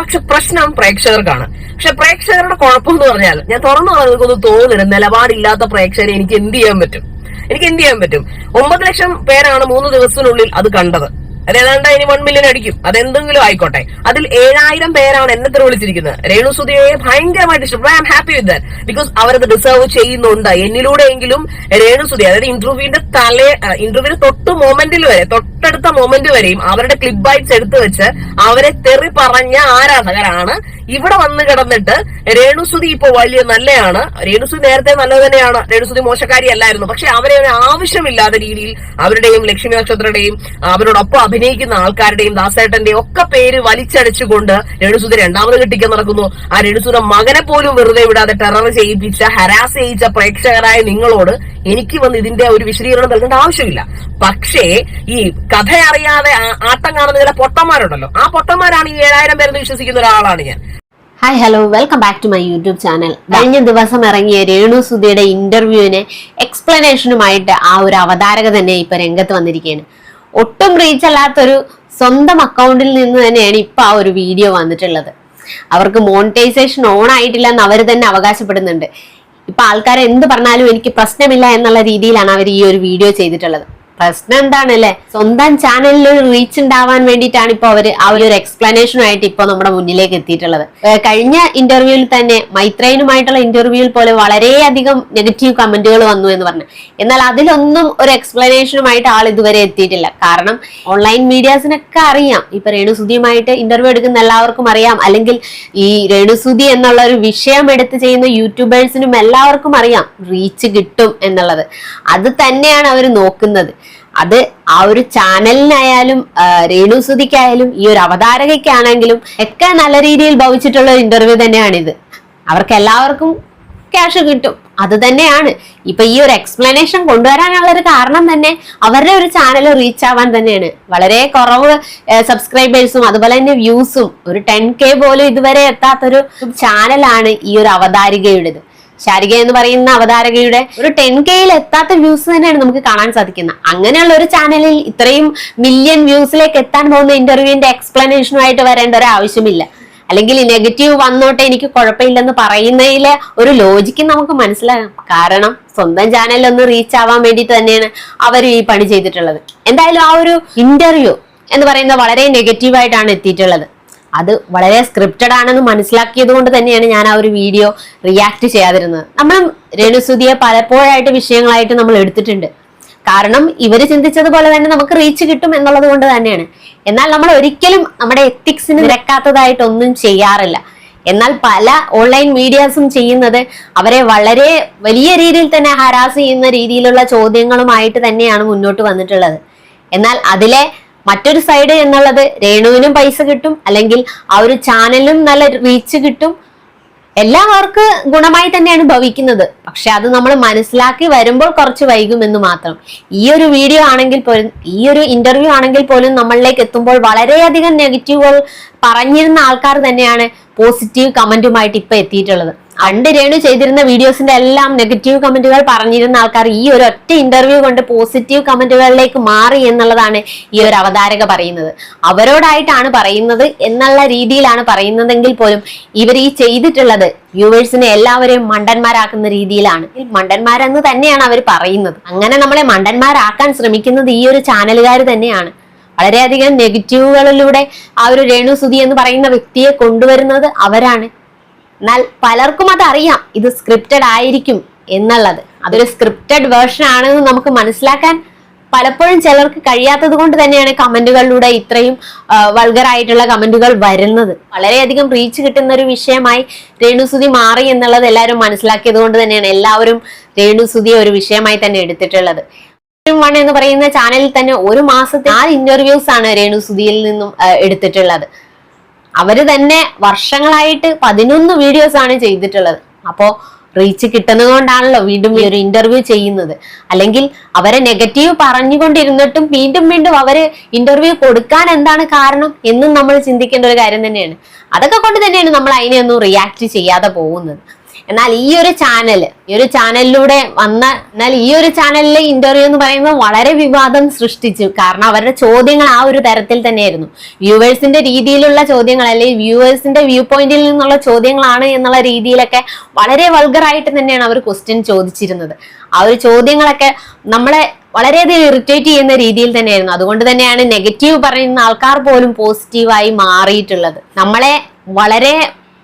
പക്ഷെ പ്രശ്നം പ്രേക്ഷകർക്കാണ്. പക്ഷെ പ്രേക്ഷകരുടെ കുഴപ്പം എന്ന് പറഞ്ഞാൽ ഞാൻ തുറന്നു പറഞ്ഞതൊന്നും തോന്നുന്നില്ല നിലപാടില്ലാത്ത പ്രേക്ഷകരെ എനിക്ക് എന്ത് ചെയ്യാൻ പറ്റും? എനിക്ക് എന്ത് ചെയ്യാൻ പറ്റും? ഒമ്പത് ലക്ഷം പേരാണ് മൂന്ന് ദിവസത്തിനുള്ളിൽ അത് കണ്ടത്. അത് ഏതാണ്ട് ഇനി വൺ മില്യൺ അടിക്കും. അതെന്തെങ്കിലും ആയിക്കോട്ടെ. അതിൽ ഏഴായിരം പേരാണ് എന്നെ വിളിച്ചിരിക്കുന്നത് രേണു സുധിയെ ഭയങ്കരമായിട്ട് ഇഷ്ടപ്പെട്ടു I am happy with that because അവരത് ഡിസേർവ് ചെയ്യുന്നുണ്ട്. എന്നിലൂടെയെങ്കിലും രേണു സുധി അതായത് ഇന്റർവ്യൂവിന്റെ തലേ ഇന്റർവ്യൂവിന് തൊട്ട് മൊമെന്റിൽ വരെ തൊട്ടടുത്ത മൊമെന്റ് വരെയും അവരുടെ ക്ലിപ്പ് ബൈറ്റ്സ് എടുത്തു വെച്ച് അവരെ തെറി പറഞ്ഞ ആരാധകരാണ്. ഇവിടെ വന്ന് കിടന്നിട്ട് രേണുസുതി ഇപ്പൊ വലിയ നല്ലയാണ്. രേണുസുതി നേരത്തെ നല്ലത് തന്നെയാണ്. രേണുസുതി മോശക്കാരി അല്ലായിരുന്നു പക്ഷെ അവരെ ആവശ്യമില്ലാത്ത രീതിയിൽ അവരുടെയും ലക്ഷ്മി നക്ഷത്രയുടെയും അവരോടൊപ്പം അഭിനയിക്കുന്ന ആൾക്കാരുടെയും ദാസേട്ടന്റെയും ഒക്കെ പേര് വലിച്ചടിച്ചുകൊണ്ട് രേണുസുതി രണ്ടാമത് കെട്ടിക്കാൻ നടക്കുന്നു ആ രേണുസുത മകനെ പോലും വെറുതെ വിടാതെ ടെറർ ചെയ്യിപ്പിച്ച ഹരാസ് ചെയ്യിച്ച പ്രേക്ഷകരായ നിങ്ങളോട് എനിക്ക് വന്ന് ഇതിന്റെ ഒരു വിശദീകരണം നൽകേണ്ട ആവശ്യമില്ല. പക്ഷേ ഈ കഥ അറിയാതെ ആട്ടം കാണുന്ന ചില പൊട്ടന്മാരുണ്ടല്ലോ. ആ പൊട്ടന്മാരാണ് ഈ ഏഴായിരം പേരെന്ന് വിശ്വസിക്കുന്ന ഒരാളാണ് ഞാൻ. Hi hello welcome back to my YouTube channel കഴിഞ്ഞ ദിവസം ഇറങ്ങിയ രേണു സുധിയുടെ ഇന്റർവ്യൂവിന് എക്സ്പ്ലനേഷനുമായിട്ട് ആ ഒരു അവതാരക തന്നെ ഇപ്പൊ രംഗത്ത് വന്നിരിക്കുകയാണ്. ഒട്ടും റീച്ച് അല്ലാത്തൊരു സ്വന്തം അക്കൗണ്ടിൽ നിന്ന് തന്നെയാണ് ഇപ്പൊ ആ ഒരു വീഡിയോ വന്നിട്ടുള്ളത്. അവർക്ക് മോണിറ്റൈസേഷൻ ഓൺ ആയിട്ടില്ല എന്ന് അവർ തന്നെ അവകാശപ്പെടുന്നുണ്ട്. ഇപ്പൊ ആൾക്കാരെ എന്ത് പറഞ്ഞാലും എനിക്ക് പ്രശ്നമില്ല എന്നുള്ള രീതിയിലാണ് അവർ ഈ ഒരു വീഡിയോ ചെയ്തിട്ടുള്ളത്. പ്രശ്നം എന്താണ് അല്ലെ സ്വന്തം ചാനലിൽ ഒരു റീച്ച് ഉണ്ടാവാൻ വേണ്ടിയിട്ടാണ് ഇപ്പൊ അവർ ആ ഒരു എക്സ്പ്ലനേഷനുമായിട്ട് ഇപ്പൊ നമ്മുടെ മുന്നിലേക്ക് എത്തിയിട്ടുള്ളത്. കഴിഞ്ഞ ഇന്റർവ്യൂവിൽ തന്നെ മൈത്രേനുമായിട്ടുള്ള ഇന്റർവ്യൂവിൽ പോലെ വളരെയധികം നെഗറ്റീവ് കമന്റുകൾ വന്നു എന്ന് പറഞ്ഞു. എന്നാൽ അതിലൊന്നും ഒരു എക്സ്പ്ലനേഷനുമായിട്ട് ആൾ ഇതുവരെ എത്തിയിട്ടില്ല. കാരണം ഓൺലൈൻ മീഡിയാസിനൊക്കെ അറിയാം. ഇപ്പൊ രേണുസുതിയുമായിട്ട് ഇന്റർവ്യൂ എടുക്കുന്ന എല്ലാവർക്കും അറിയാം. അല്ലെങ്കിൽ ഈ രേണുസുതി എന്നുള്ള ഒരു വിഷയം എടുത്ത് ചെയ്യുന്ന യൂട്യൂബേഴ്സിനും എല്ലാവർക്കും അറിയാം. റീച്ച് കിട്ടും എന്നുള്ളത്. അത് തന്നെയാണ് അവർ നോക്കുന്നത്. അത് ആ ഒരു ചാനലിനായാലും രേണു രേണുസുതിക്കായാലും ഈ ഒരു അവതാരകയ്ക്കാണെങ്കിലും ഒക്കെ നല്ല രീതിയിൽ ഭവിച്ചിട്ടുള്ള ഒരു ഇന്റർവ്യൂ തന്നെയാണിത്. അവർക്ക് എല്ലാവർക്കും ക്യാഷ് കിട്ടും. അത് തന്നെയാണ്. ഇപ്പൊ ഈ ഒരു എക്സ്പ്ലനേഷൻ കൊണ്ടുവരാനുള്ള ഒരു കാരണം തന്നെ അവരുടെ ഒരു ചാനൽ റീച്ച് ആവാൻ തന്നെയാണ്. വളരെ കുറവ് സബ്സ്ക്രൈബേഴ്സും അതുപോലെ തന്നെ വ്യൂസും ഒരു ടെൻ കെ പോലും ഇതുവരെ എത്താത്തൊരു ചാനലാണ് ഈ ഒരു അവതാരികയുടേത്. ശാരിക എന്ന് പറയുന്ന അവതാരകയുടെ ഒരു ടെൻ കെയിൽ എത്താത്ത വ്യൂസ് തന്നെയാണ് നമുക്ക് കാണാൻ സാധിക്കുന്നത്. അങ്ങനെയുള്ള ഒരു ചാനലിൽ ഇത്രയും മില്യൺ വ്യൂസിലേക്ക് എത്താൻ പോകുന്ന ഇന്റർവ്യൂവിന്റെ എക്സ്പ്ലനേഷനുമായിട്ട് വരേണ്ട ഒരു ആവശ്യമില്ല. അല്ലെങ്കിൽ നെഗറ്റീവ് വന്നോട്ടെ എനിക്ക് കുഴപ്പമില്ലെന്ന് പറയുന്നതിലെ ഒരു ലോജിക്ക് നമുക്ക് മനസ്സിലാകാം കാരണം സ്വന്തം ചാനലിൽ ഒന്ന് റീച്ച് ആവാൻ വേണ്ടിയിട്ട് തന്നെയാണ് അവർ ഈ പണി ചെയ്തിട്ടുള്ളത്. എന്തായാലും ആ ഒരു ഇന്റർവ്യൂ എന്ന് പറയുന്നത് വളരെ നെഗറ്റീവായിട്ടാണ് എത്തിയിട്ടുള്ളത്. അത് വളരെ സ്ക്രിപ്റ്റഡ് ആണെന്ന് മനസ്സിലാക്കിയത് കൊണ്ട് തന്നെയാണ് ഞാൻ ആ ഒരു വീഡിയോ റിയാക്ട് ചെയ്യാതിരുന്നത്. നമ്മൾ രേണുസുതിയെ പലപ്പോഴായിട്ട് വിഷയങ്ങളായിട്ട് നമ്മൾ എടുത്തിട്ടുണ്ട്. കാരണം ഇവർ ചിന്തിച്ചതുപോലെ തന്നെ നമുക്ക് റീച്ച് കിട്ടും എന്നുള്ളത് കൊണ്ട് തന്നെയാണ്. എന്നാൽ നമ്മൾ ഒരിക്കലും നമ്മുടെ എത്തിക്സിന് നിരക്കാത്തതായിട്ടൊന്നും ചെയ്യാറില്ല. എന്നാൽ പല ഓൺലൈൻ മീഡിയാസും ചെയ്യുന്നത് അവരെ വളരെ വലിയ രീതിയിൽ തന്നെ ഹരാസ് ചെയ്യുന്ന രീതിയിലുള്ള ചോദ്യങ്ങളുമായിട്ട് തന്നെയാണ് മുന്നോട്ട് വന്നിട്ടുള്ളത്. എന്നാൽ അതിലെ മറ്റൊരു സൈഡ് എന്നുള്ളത് രേണുവിനും പൈസ കിട്ടും അല്ലെങ്കിൽ ആ ഒരു ചാനലിനും നല്ല റീച്ച് കിട്ടും. എല്ലാവർക്കും ഗുണമായി തന്നെയാണ് ഭവിക്കുന്നത്. പക്ഷെ അത് നമ്മൾ മനസ്സിലാക്കി വരുമ്പോൾ കുറച്ച് വൈകുമെന്ന് മാത്രം. ഈ ഒരു വീഡിയോ ആണെങ്കിൽ പോലും ഈ ഒരു ഇന്റർവ്യൂ ആണെങ്കിൽ പോലും നമ്മളിലേക്ക് എത്തുമ്പോൾ വളരെയധികം നെഗറ്റീവുകൾ പറഞ്ഞിരുന്ന ആൾക്കാർ തന്നെയാണ് പോസിറ്റീവ് കമന്റുമായിട്ട് ഇപ്പൊ എത്തിയിട്ടുള്ളത്. പണ്ട് രേണു ചെയ്തിരുന്ന വീഡിയോസിന്റെ എല്ലാം നെഗറ്റീവ് കമന്റുകൾ പറഞ്ഞിരുന്ന ആൾക്കാർ ഈ ഒരു ഒറ്റ ഇന്റർവ്യൂ കൊണ്ട് പോസിറ്റീവ് കമന്റുകളിലേക്ക് മാറി എന്നുള്ളതാണ് ഈ ഒരു അവതാരക പറയുന്നത്. അവരോടായിട്ടാണ് പറയുന്നത് എന്നുള്ള രീതിയിലാണ് പറയുന്നതെങ്കിൽ പോലും ഇവർ ഈ ചെയ്തിട്ടുള്ളത് വ്യൂവേഴ്സിനെ എല്ലാവരെയും മണ്ടന്മാരാക്കുന്ന രീതിയിലാണ്. മണ്ടന്മാരെന്ന് തന്നെയാണ് അവർ പറയുന്നത്. അങ്ങനെ നമ്മളെ മണ്ടന്മാരാക്കാൻ ശ്രമിക്കുന്നത് ഈ ഒരു ചാനലുകാർ തന്നെയാണ്. വളരെയധികം നെഗറ്റീവുകളിലൂടെ ആ ഒരു രേണു സുധി എന്ന് പറയുന്ന വ്യക്തിയെ കൊണ്ടുവരുന്നത് അവരാണ്. എന്നാൽ പലർക്കും അതറിയാം ഇത് സ്ക്രിപ്റ്റഡ് ആയിരിക്കും എന്നുള്ളത്. അതൊരു സ്ക്രിപ്റ്റഡ് വേർഷൻ ആണെന്ന് നമുക്ക് മനസ്സിലാക്കാൻ പലപ്പോഴും ചിലർക്ക് കഴിയാത്തത് കൊണ്ട് തന്നെയാണ് കമന്റുകളിലൂടെ ഇത്രയും വൾഗറായിട്ടുള്ള കമന്റുകൾ വരുന്നത്. വളരെയധികം റീച്ച് കിട്ടുന്ന ഒരു വിഷയമായി രേണുസുതി മാറി എന്നുള്ളത് എല്ലാവരും മനസ്സിലാക്കിയത് കൊണ്ട് തന്നെയാണ് എല്ലാവരും രേണുസുതിയെ ഒരു വിഷയമായി തന്നെ എടുത്തിട്ടുള്ളത്. വൺ എന്ന് പറയുന്ന ചാനലിൽ തന്നെ ഒരു മാസത്തെ ആ ഇന്റർവ്യൂസ് ആണ് രേണുസുതിയിൽ നിന്നും എടുത്തിട്ടുള്ളത്. അവർ തന്നെ വർഷങ്ങളായിട്ട് പതിനൊന്ന് വീഡിയോസ് ആണ് ചെയ്തിട്ടുള്ളത്. അപ്പോ റീച്ച് കിട്ടുന്നത് കൊണ്ടാണല്ലോ വീണ്ടും ഈ ഒരു ഇന്റർവ്യൂ ചെയ്യുന്നത്. അല്ലെങ്കിൽ അവരെ നെഗറ്റീവ് പറഞ്ഞുകൊണ്ടിരുന്നിട്ടും വീണ്ടും വീണ്ടും അവർ ഇന്റർവ്യൂ കൊടുക്കാൻ എന്താണ് കാരണം എന്നും നമ്മൾ ചിന്തിക്കേണ്ട ഒരു കാര്യം തന്നെയാണ്. അതൊക്കെ കൊണ്ട് തന്നെയാണ് നമ്മൾ അതിനെയൊന്നും റിയാക്ട് ചെയ്യാതെ പോകുന്നത്. എന്നാൽ ഈ ഒരു ചാനൽ ഈ ഒരു ചാനലിലൂടെ വന്ന എന്നാൽ ഈ ഒരു ചാനലിലെ ഇന്റർവ്യൂ എന്ന് പറയുന്നത് വളരെ വിവാദം സൃഷ്ടിച്ചു. കാരണം അവരുടെ ചോദ്യങ്ങൾ ആ ഒരു തരത്തിൽ തന്നെയായിരുന്നു. വ്യൂവേഴ്സിന്റെ രീതിയിലുള്ള ചോദ്യങ്ങൾ അല്ലെങ്കിൽ വ്യൂവേഴ്സിന്റെ വ്യൂ പോയിന്റിൽ നിന്നുള്ള ചോദ്യങ്ങളാണ് എന്നുള്ള രീതിയിലൊക്കെ വളരെ വൾഗറായിട്ട് തന്നെയാണ് അവർ ക്വസ്റ്റ്യൻ ചോദിച്ചിരുന്നത്. ആ ഒരു ചോദ്യങ്ങളൊക്കെ നമ്മളെ വളരെയധികം ഇറിറ്റേറ്റ് ചെയ്യുന്ന രീതിയിൽ തന്നെയായിരുന്നു. അതുകൊണ്ട് തന്നെയാണ് നെഗറ്റീവ് പറയുന്ന ആൾക്കാർ പോലും പോസിറ്റീവായി മാറിയിട്ടുള്ളത്. നമ്മളെ വളരെ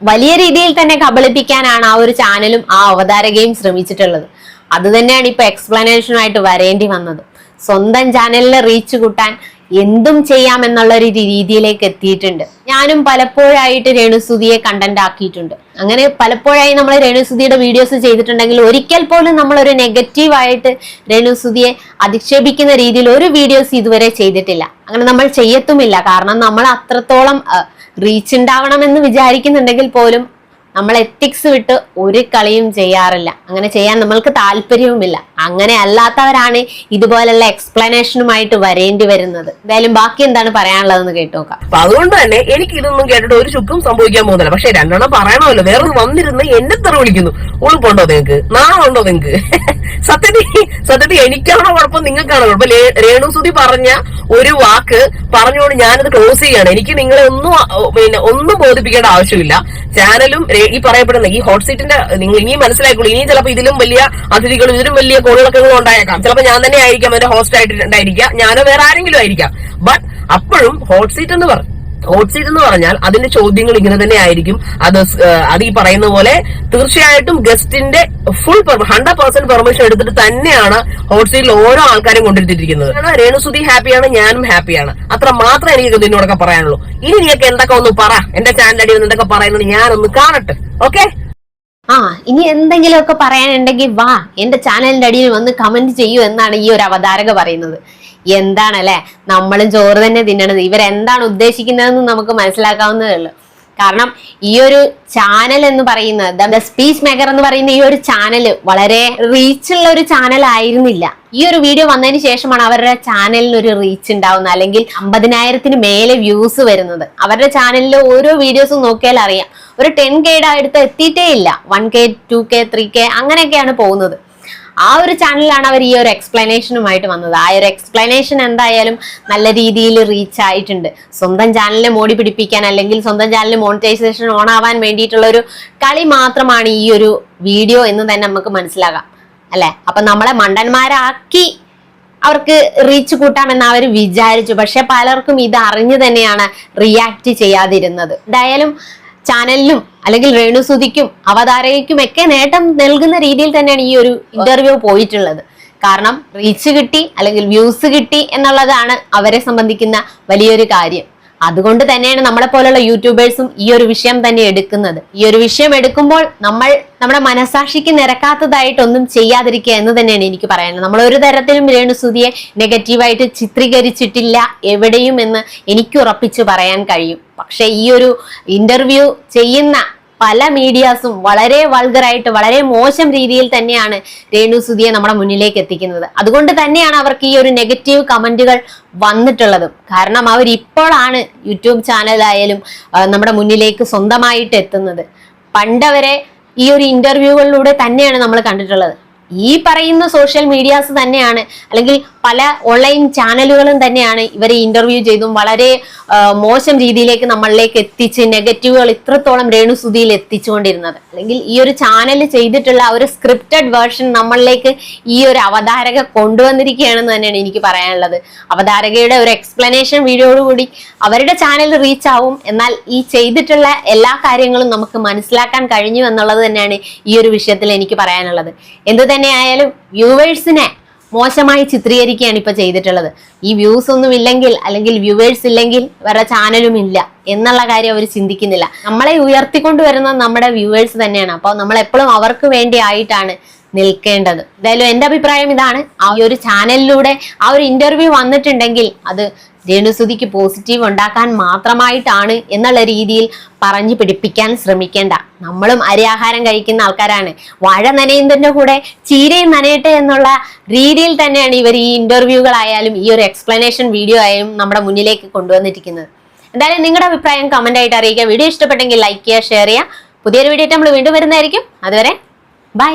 വലിയ രീതിയിൽ തന്നെ കബളിപ്പിക്കാനാണ് ആ ഒരു ചാനലും ആ അവതാരകയും ശ്രമിച്ചിട്ടുള്ളത്. അത് തന്നെയാണ് ഇപ്പൊ എക്സ്പ്ലനേഷനുമായിട്ട് വരേണ്ടി വന്നത്. സ്വന്തം ചാനലിലെ റീച്ച് കൂട്ടാൻ എന്തും ചെയ്യാം എന്നുള്ള ഒരു രീതിയിലേക്ക് എത്തിയിട്ടുണ്ട്. ഞാനും പലപ്പോഴായിട്ട് രേണുസുതിയെ കണ്ടന്റ് ആക്കിയിട്ടുണ്ട്. അങ്ങനെ പലപ്പോഴായി നമ്മൾ രേണുസുതിയുടെ വീഡിയോസ് ചെയ്തിട്ടുണ്ടെങ്കിൽ ഒരിക്കൽ പോലും നമ്മൾ ഒരു നെഗറ്റീവായിട്ട് രേണുസുതിയെ അധിക്ഷേപിക്കുന്ന രീതിയിൽ ഒരു വീഡിയോസ് ഇതുവരെ ചെയ്തിട്ടില്ല. അങ്ങനെ നമ്മൾ ചെയ്യത്തുമില്ല. കാരണം നമ്മൾ അത്രത്തോളം റീച്ച് ഉണ്ടാവണമെന്ന് വിചാരിക്കുന്നുണ്ടെങ്കിൽ പോലും നമ്മൾ എത്തിക്സ് വിട്ട് ഒരു കളിയും ചെയ്യാറില്ല. അങ്ങനെ ചെയ്യാൻ നമ്മൾക്ക് താല്പര്യവുമില്ല. അങ്ങനെ അല്ലാത്തവരാണ് ഇതുപോലെയുള്ള എക്സ്പ്ലനേഷനുമായിട്ട് വരേണ്ടി വരുന്നത്. എന്തായാലും ബാക്കി എന്താണ് പറയാനുള്ളതെന്ന് കേട്ടോക്കാം അപ്പൊ അതുകൊണ്ട് തന്നെ എനിക്ക് ഇതൊന്നും കേട്ടിട്ട് ഒരു ചുക്കും സംഭവിക്കാൻ പോകുന്നില്ല. പക്ഷെ രണ്ടെണ്ണം പറയണമല്ലോ. വേറെ വന്നിരുന്ന് എന്നെ തെറി വിളിക്കുന്നു. ഉളുപ്പുണ്ടോ നിങ്ങക്ക്? നാണമുണ്ടോ നിങ്ങക്ക്? സത്യത്തിൽ സത്യത്തിൽ എനിക്കാണോ കുഴപ്പം? നിങ്ങൾക്കാണോ കുഴപ്പം? രേണു രേണുസുതി പറഞ്ഞ ഒരു വാക്ക് പറഞ്ഞുകൊണ്ട് ഞാനത് ക്ലോസ് ചെയ്യാണ്. എനിക്ക് നിങ്ങളെ ഒന്നും പിന്നെ ഒന്നും ബോധിപ്പിക്കേണ്ട ആവശ്യമില്ല. ചാനലും ഈ പറയപ്പെടുന്ന ഈ ഹോട്ട് സീറ്റിന്റെ നിങ്ങൾ ഇനിയും മനസ്സിലാക്കുള്ളൂ ഇനിയും ചിലപ്പോൾ ഇതിലും വലിയ അതിഥികളും ഇതിലും വലിയ കോളിളക്കങ്ങളും ഉണ്ടായേക്കാം. ചിലപ്പോൾ ഞാൻ തന്നെ ആയിരിക്കാം എന്റെ ഹോസ്റ്റ് ആയിട്ട് ഉണ്ടായിരിക്കാം ഞാനോ വേറെ ആരെങ്കിലും ആയിരിക്കാം. ബട്ട് അപ്പോഴും ഹോട്ട് സീറ്റ് എന്ന് പറഞ്ഞു ഹോട്ട് സീറ്റ് എന്ന് പറഞ്ഞാൽ അതിന്റെ ചോദ്യങ്ങൾ ഇങ്ങനെ തന്നെ ആയിരിക്കും. അത് അത് ഈ പറയുന്ന പോലെ തീർച്ചയായിട്ടും ഗസ്റ്റിന്റെ ഫുൾ ഹൺഡ്രഡ് പെർസെന്റ് പെർമിഷൻ എടുത്തിട്ട് തന്നെയാണ് ഹോട്ട് സീറ്റിൽ ഓരോ ആൾക്കാരും കൊണ്ടിരുത്തിയിരിക്കുന്നത് രേണുസുതി ഹാപ്പിയാണ് ഞാനും ഹാപ്പിയാണ്. അത്ര മാത്രമേ എനിക്ക് നിന്നോടൊക്കെ പറയാനുള്ളൂ. ഇനി നീയൊക്കെ എന്തൊക്കെ ഒന്ന് പറ. എന്റെ ചാനലടി എന്തൊക്കെ പറയുന്നത് ഞാനൊന്ന് കാണട്ടെ. ഓക്കെ ആ ഇനി എന്തെങ്കിലുമൊക്കെ പറയാനുണ്ടെങ്കിൽ വാ. എന്റെ ചാനലിന്റെ അടിയിൽ വന്ന് കമന്റ് ചെയ്യൂ എന്നാണ് ഈ ഒരു അവതാരക പറയുന്നത്. എന്താണല്ലേ? നമ്മളും ചോറ് തന്നെ തിന്നണത്. ഇവരെന്താണ് ഉദ്ദേശിക്കുന്നതെന്ന് നമുക്ക് മനസ്സിലാക്കാവുന്നതേ ഉള്ളൂ. കാരണം ഈ ഒരു ചാനൽ എന്ന് പറയുന്നത് ദ സ്പീച്ച് മേക്കർ എന്ന് പറയുന്ന ഈ ഒരു ചാനൽ വളരെ റീച്ച് ഉള്ള ഒരു ചാനൽ ആയിരുന്നില്ല. ഈ ഒരു വീഡിയോ വന്നതിന് ശേഷമാണ് അവരുടെ ചാനലിന് ഒരു റീച്ച് ഉണ്ടാവുന്നത്. അല്ലെങ്കിൽ അമ്പതിനായിരത്തിന് മേലെ വ്യൂസ് വരുന്നത്. അവരുടെ ചാനലിലെ ഓരോ വീഡിയോസും നോക്കിയാൽ അറിയാം ഒരു ടെൻ കെയുടെ അടുത്ത് എത്തിയിട്ടേ ഇല്ല. One K two K three K അങ്ങനെയൊക്കെയാണ് പോകുന്നത്. ആ ഒരു ചാനലിലാണ് അവർ ഈ ഒരു എക്സ്പ്ലനേഷനുമായിട്ട് വന്നത്. ആ ഒരു എക്സ്പ്ലനേഷൻ എന്തായാലും നല്ല രീതിയിൽ റീച്ച് ആയിട്ടുണ്ട്. സ്വന്തം ചാനലിനെ മോടി പിടിപ്പിക്കാൻ അല്ലെങ്കിൽ സ്വന്തം ചാനലിൽ മോണിറ്റൈസേഷൻ ഓൺ ആവാൻ വേണ്ടിയിട്ടുള്ള ഒരു കളി മാത്രമാണ് ഈ ഒരു വീഡിയോ എന്ന് തന്നെ നമുക്ക് മനസ്സിലാകാം. അല്ലെ? അപ്പൊ നമ്മളെ മണ്ടന്മാരാക്കി അവർക്ക് റീച്ച് കൂട്ടാമെന്ന് അവർ വിചാരിച്ചു. പക്ഷെ പലർക്കും ഇത് അറിഞ്ഞു തന്നെയാണ് റിയാക്ട് ചെയ്യാതിരുന്നത്. എന്തായാലും ചാനലിനും അല്ലെങ്കിൽ രേണുസുതിക്കും അവതാരകയ്ക്കും ഒക്കെ നേട്ടം നൽകുന്ന രീതിയിൽ തന്നെയാണ് ഈ ഒരു ഇന്റർവ്യൂ പോയിട്ടുള്ളത്. കാരണം റീച്ച് കിട്ടി അല്ലെങ്കിൽ വ്യൂസ് കിട്ടി എന്നുള്ളതാണ് അവരെ സംബന്ധിക്കുന്ന വലിയൊരു കാര്യം. അതുകൊണ്ട് തന്നെയാണ് നമ്മളെ പോലുള്ള യൂട്യൂബേഴ്സും ഈ ഒരു വിഷയം തന്നെ എടുക്കുന്നത്. ഈ ഒരു വിഷയം എടുക്കുമ്പോൾ നമ്മൾ നമ്മുടെ മനസാക്ഷിക്ക് നിരക്കാത്തതായിട്ടൊന്നും ചെയ്യാതിരിക്കുക എന്ന് തന്നെയാണ് എനിക്ക് പറയാനുള്ളത്. നമ്മൾ ഒരു തരത്തിലും രേണുസുതിയെ നെഗറ്റീവായിട്ട് ചിത്രീകരിച്ചിട്ടില്ല എവിടെയും എന്ന് എനിക്ക് ഉറപ്പിച്ച് പറയാൻ കഴിയും. പക്ഷേ ഈ ഒരു ഇന്റർവ്യൂ ചെയ്യുന്ന പല മീഡിയാസും വളരെ വൾഗറായിട്ട് വളരെ മോശം രീതിയിൽ തന്നെയാണ് രേണു സുധിയെ നമ്മുടെ മുന്നിലേക്ക് എത്തിക്കുന്നത്. അതുകൊണ്ട് തന്നെയാണ് അവർക്ക് ഈ ഒരു നെഗറ്റീവ് കമന്റുകൾ വന്നിട്ടുള്ളതും. കാരണം അവർ ഇപ്പോഴാണ് യൂട്യൂബ് ചാനലായാലും നമ്മുടെ മുന്നിലേക്ക് സ്വന്തമായിട്ട് എത്തുന്നത്. പണ്ടവരെ ഈ ഒരു ഇന്റർവ്യൂകളിലൂടെ തന്നെയാണ് നമ്മൾ കണ്ടിട്ടുള്ളത്. ഈ പറയുന്ന സോഷ്യൽ മീഡിയാസ് തന്നെയാണ്. അല്ലെങ്കിൽ പല ഓൺലൈൻ ചാനലുകളും തന്നെയാണ് ഇവരെ ഇന്റർവ്യൂ ചെയ്തും വളരെ മോശം രീതിയിലേക്ക് നമ്മളിലേക്ക് എത്തിച്ച് നെഗറ്റീവുകൾ ഇത്രത്തോളം രേണുസുതിയിൽ എത്തിച്ചുകൊണ്ടിരുന്നത്. അല്ലെങ്കിൽ ഈ ഒരു ചാനൽ ചെയ്തിട്ടുള്ള ഒരു സ്ക്രിപ്റ്റഡ് വേർഷൻ നമ്മളിലേക്ക് ഈ ഒരു അവതാരക കൊണ്ടുവന്നിരിക്കുകയാണെന്ന് തന്നെയാണ് എനിക്ക് പറയാനുള്ളത്. അവതാരകയുടെ ഒരു എക്സ്പ്ലനേഷൻ വീഡിയോയോടുകൂടി അവരുടെ ചാനൽ റീച്ച് ആവും. എന്നാൽ ഈ ചെയ്തിട്ടുള്ള എല്ലാ കാര്യങ്ങളും നമുക്ക് മനസ്സിലാക്കാൻ കഴിഞ്ഞു എന്നുള്ളത് തന്നെയാണ് ഈ ഒരു വിഷയത്തിൽ എനിക്ക് പറയാനുള്ളത്. എന്ത് തന്നെയായാലും വ്യൂവേഴ്സിനെ മോശമായി ചിത്രീകരിക്കുകയാണ് ഇപ്പൊ ചെയ്തിട്ടുള്ളത്. ഈ വ്യൂസ് ഒന്നും ഇല്ലെങ്കിൽ അല്ലെങ്കിൽ വ്യൂവേഴ്സ് ഇല്ലെങ്കിൽ വേറെ ചാനലും ഇല്ല എന്നുള്ള കാര്യം അവർ ചിന്തിക്കുന്നില്ല. നമ്മളെ ഉയർത്തിക്കൊണ്ടുവരുന്നത് നമ്മുടെ വ്യൂവേഴ്സ് തന്നെയാണ്. അപ്പോൾ നമ്മൾ എപ്പോഴും അവർക്ക് വേണ്ടി ആയിട്ടാണ് നിൽക്കേണ്ടത്. എന്തായാലും എന്റെ അഭിപ്രായം ഇതാണ്. ആ ഒരു ചാനലിലൂടെ ആ ഒരു ഇന്റർവ്യൂ വന്നിട്ടുണ്ടെങ്കിൽ അത് രേണുസുതിക്ക് പോസിറ്റീവ് ഉണ്ടാക്കാൻ മാത്രമായിട്ടാണ് എന്നുള്ള രീതിയിൽ പറഞ്ഞു പിടിപ്പിക്കാൻ ശ്രമിക്കേണ്ട. നമ്മളും അരിയാഹാരം കഴിക്കുന്ന ആൾക്കാരാണ്. വാഴ നനയുന്നതിന്റെ കൂടെ ചീരയും നനയട്ടെ എന്നുള്ള രീതിയിൽ തന്നെയാണ് ഇവർ ഈ ഇന്റർവ്യൂകളായാലും ഈ ഒരു എക്സ്പ്ലനേഷൻ വീഡിയോ ആയാലും നമ്മുടെ മുന്നിലേക്ക് കൊണ്ടുവന്നിരിക്കുന്നത്. എന്തായാലും നിങ്ങളുടെ അഭിപ്രായം കമന്റ് ആയിട്ട് അറിയിക്കുക. വീഡിയോ ഇഷ്ടപ്പെട്ടെങ്കിൽ ലൈക്ക് ചെയ്യുക ഷെയർ ചെയ്യുക. പുതിയൊരു വീഡിയോ നമ്മൾ വീണ്ടും വരുന്നതായിരിക്കും. അതുവരെ ബൈ